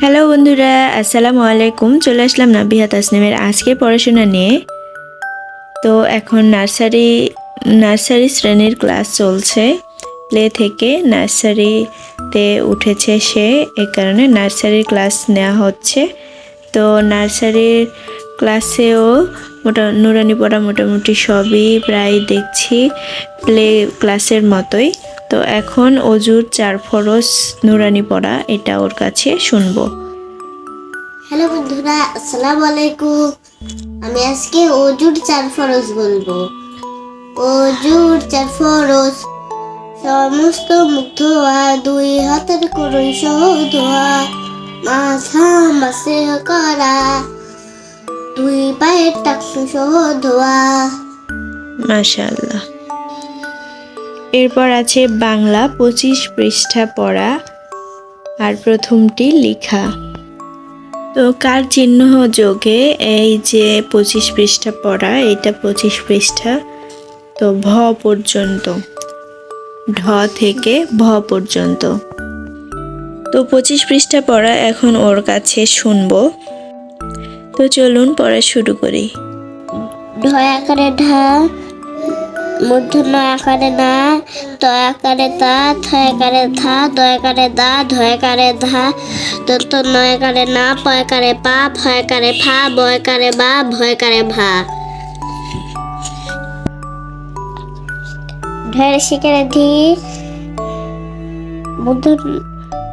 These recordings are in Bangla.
হ্যালো বন্ধুরা, আসসালামু আলাইকুম। চলে আসলাম নাবিহা তাসনিমের আজকে পড়াশোনা নিয়ে। তো এখন নার্সারি নার্সারি শ্রেণির ক্লাস চলছে। প্লে থেকে নার্সারিতে উঠেছে সে এই কারণে নার্সারির ক্লাস নেওয়া হচ্ছে। তো নার্সারির ক্লাসেও মোটা, নুরানি পড়া মোটামুটি সবই প্রায় দেখছি, প্লে ক্লাসের মতোই। তো এখন অজুর চার ফরস নুরানি পড়া এটা ওর কাছে শুনব। হ্যালো বন্ধুরা আসসালামু আলাইকুম। আমি আজকে অজুর চার ফরজ বলব। অজুর চার ফরজ সমস্ত মুখ ধোয়া দুই হাতের করুন সহ ধোয়া মাথা মাসে করা দুই পায়ের টাকু সহ ধোয়া মাশাআল্লাহ। এরপর আছে বাংলা পঁচিশ পৃষ্ঠা পড়া আর প্রথমটি লেখা। তো কার চিহ্ন যোগে এই যে পঁচিশ পৃষ্ঠা পড়া, এটা পঁচিশ পৃষ্ঠা, তো ভ পর্যন্ত, ঢ থেকে ভ পর্যন্ত। তো পঁচিশ পৃষ্ঠা পড়া এখন ওর কাছে শুনব। তো চলুন পড়া শুরু করি। ঢয় আকারে ঢা মূর্ধন্য আকারে না তয় আকারে তা থয় আকারে ধা, দয় আকারে দা আকারে ধা। দন্ত নয় আকারে না, পয় আকারে পা, ভয় আকারে ফা বয় আকারে বা, ভয় আকারে ভা। ঢের শিকারে ধি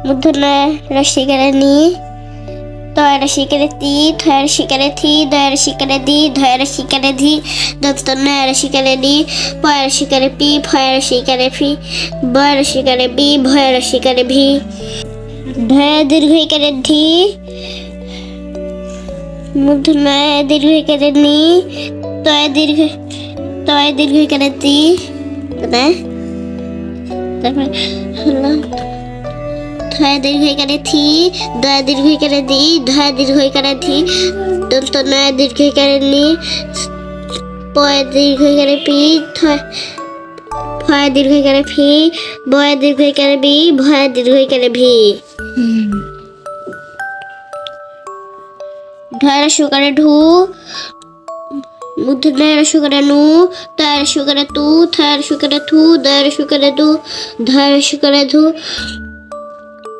মূর্ধন্য রসিকারে নি। তয়ের শিকারে তি থয়ের শিকারে থি দয়ের শিকারে দি ধয়ের শিকারে ধি, দত্ত নয়ের শিকারে দি পয়ের শিকারে পি ফয়ের শিকারে ফি বয়ের শিকারে বি, ভয়ের শিকারে ভি। ধয়ে দীর্ঘিকারে ধি মূর্ধ নয় দীর্ঘিকারে নি, তয় দীর্ঘ, তয় দীর্ঘিকারে তি তারপরে, হলো ধয় দীর্ঘইকারে থি, দয় দীর্ঘইকারে দি, ধয় দীর্ঘইকারে থি, দন্ত নয় দীর্ঘইকারে নি, পয় দীর্ঘইকারে পি থয় ভয় দীর্ঘইকারে ফি, বয় দীর্ঘইকারে বি, ভয় দীর্ঘইকারে ভি। ঢয়ের সুকারে ঢু মুদ্ধ নয়ের সুকারে নু তয়ের সুকারে তু থয়ের সুকারে থু দয়ের সুকারে দু, ধয়ের সুকারে ধু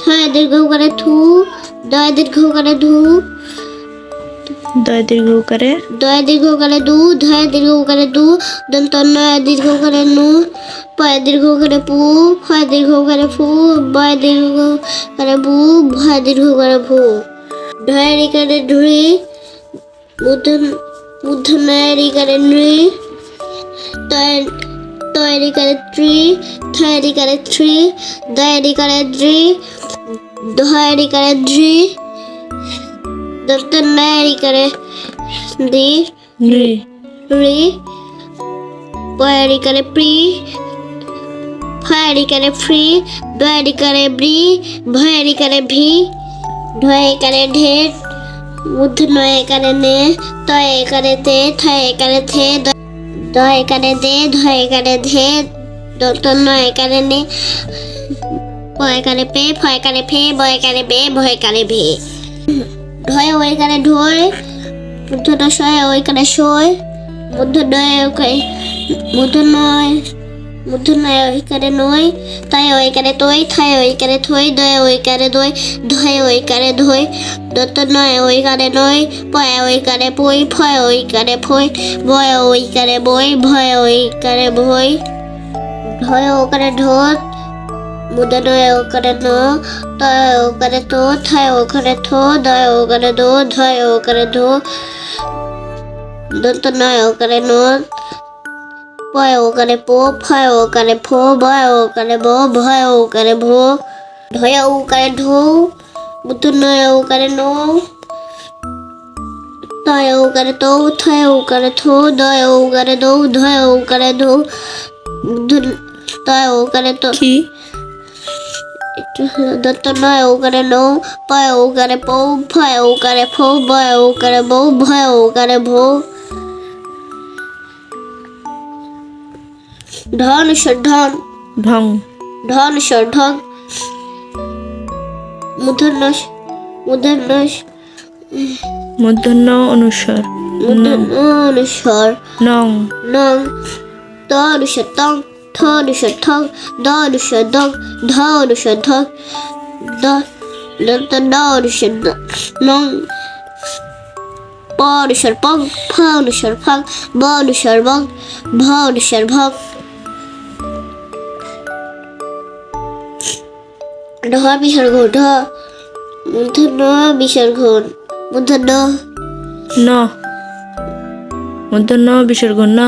থয় দীর্ঘ করে থু দয় দীর্ঘ করে ধু দয় দীর্ঘ করে দয় দীর্ঘ করে দু ধয় দীর্ঘ করে দু দন্ত নয় দীর্ঘ করে নু পয় দীর্ঘ করে পু ফয় দীর্ঘ করে ফু বয় দীর্ঘ করে বু ভয় দীর্ঘ করে ভু ঢয় করে ঢুড়ি মুদ্ধ মুদ্ধ নয় করে নৃ তয় তৈরি করে ত্রি থয়রি করে থ্রি দয়রি করে দ্রি ধয়রি করে দ্রি দত্ত নয়রি করে দি নৃ রি পয়রি করে প্রি ফয়রি করে ফ্রি দয়রি করে ব্রি ভয়রি করে ভি ঢয় করে ঢের মুদ্ধ নয় করে নে তয় করে তে থয় করে থে দয় করে দে ধয় করে ধে দন্ত নয় করে নে পয় করে পে ফয় করে ফে বয় করে বে ভয় করে ভে ঢয় ওই করে ঢয় মধ্য নয় ওই করে শয় মধ্য নয় ওই মধ্য নয় মধ্য নয় ওই করে নয় তাই ওই করে তৈ থায় ওই করে থই দয় ওই করে দই ধয় ওই করে ধই দত্ত নয় ওই করে নয় পয় ওই করে পই ফয় ওই করে ফই বয় ওই করে বই ভয় মুদে ও করে ন তয় ও করে তো থায় ও করে থো দয় ও করে দো ধয় ও করে ধো দন্ত নয় ও করে ন পয় ওকারে পো ফয় ওকারে ফো ভয় ওকারে ভো ভয় ওকারে ভো ঢয় ওকারে ঢো বুদ্ধ নয় ওকারে নো তয় ওকারে তো থয় ওকারে থো দয় ওকারে দৌ ধয় ওকারে ধো তয় ওকারে তো কি দত্ত নয় ওকারে নো পয় ওকারে পো ফয় ওকারে ফো বয় ওকারে বৌ ভয় ওকারে ভো। ধন সর ধন ঢং। সর ঢং মূর্ধন্যস মূর্ধন্যস মূর্ধন্য অনুস্বর মূর্ধন্যস্বর নং। নং ত অনুস্বর তং ঠ অনুস্বর ঠং দ অনুস্বর দং ধ অনুস্বর ধং দ দন্ত ন নং প পং ফ ফং ব অনুস্বর বং ভ অনুস্বর ভং ঢ বিসর্গ ঢ মূর্ধন্য বিসর্গ মূর্ধন্য ন। মূর্ধন্য বিসর্গ ন।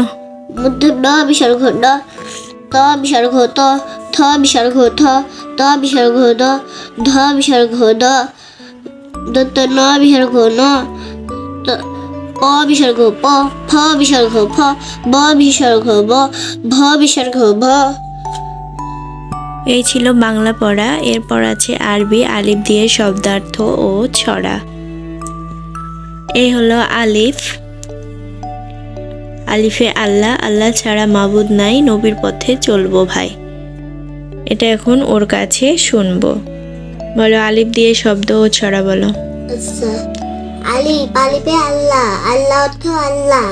মূর্ধন্য বিসর্গ ন। ত বিসর্গ ত থ বিসর্গ থ ত বিসর্গ দ ধ বিসর্গ দ দত্ত ন বিসর্গ ন ত- প বিসর্গ প ফ বিসর্গ ফ ব বিসর্গ ব ভ বিসর্গ ভ এই ছিল বাংলা পড়া। এরপর আছে আরবি, আলিফ দিয়ে শব্দার্থ ও ছড়া। এই হলো আলিফ। আলিফে আল্লাহ আল্লাহ ছাড়া মাবুদ নাই নবীর পথে চলবো ভাই। এটা এখন ওর কাছে শুনব। বলো আলিফ দিয়ে শব্দ ও ছড়া বলো। আচ্ছা। আলিফ আলিফে আল্লাহ আল্লাহ অর্থ আল্লাহ।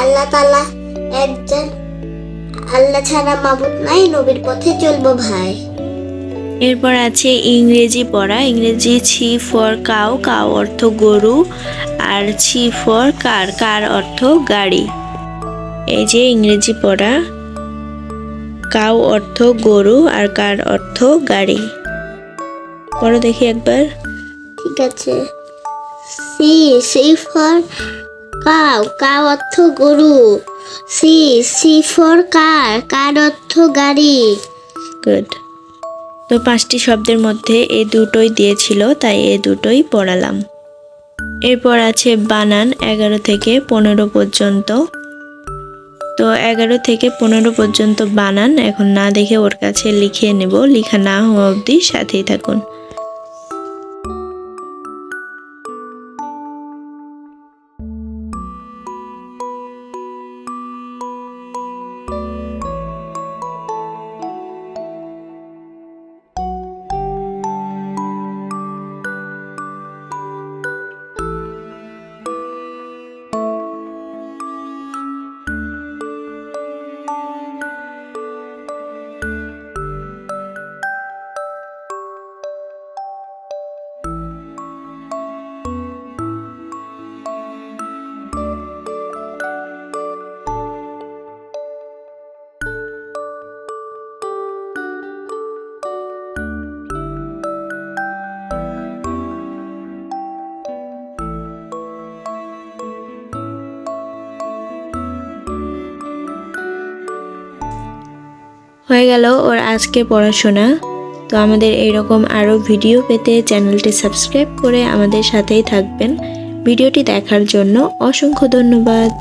আল্লাহ তালা একজন আল্লাহ ছাড়া মাবুদ নাই নবীর পথে চলবো ভাই। এরপর আছে ইংরেজি পড়া। ইংরেজি ছি ফর কাউ কাউ অর্থ গরু আর ছি ফর কার কার অর্থ গাড়ি। এই যে ইংরেজি পড়া কাউ অর্থ গরু আর কার অর্থ গাড়ি। পড়ো দেখি একবার। ঠিক আছে। C C for cow cow অর্থ গরু। C C for car car অর্থ গাড়ি। গুড। তো পাঁচটি শব্দের মধ্যে এ দুটোই দিয়েছিল তাই এ দুটোই পড়ালাম। এরপর আছে বানান এগারো থেকে পনেরো পর্যন্ত। তো এগারো থেকে পনেরো পর্যন্ত বানান। এখন না দেখে ওর কাছে লিখিয়ে নেব। লিখা না হওয়া অবধি সাথেই থাকুন। হয়ে গেল ওর আজকে পড়াশোনা। তো আমাদের এইরকম আরও ভিডিও পেতে চ্যানেলটি সাবস্ক্রাইব করে আমাদের সাথেই থাকবেন। ভিডিওটি দেখার জন্য অসংখ্য ধন্যবাদ।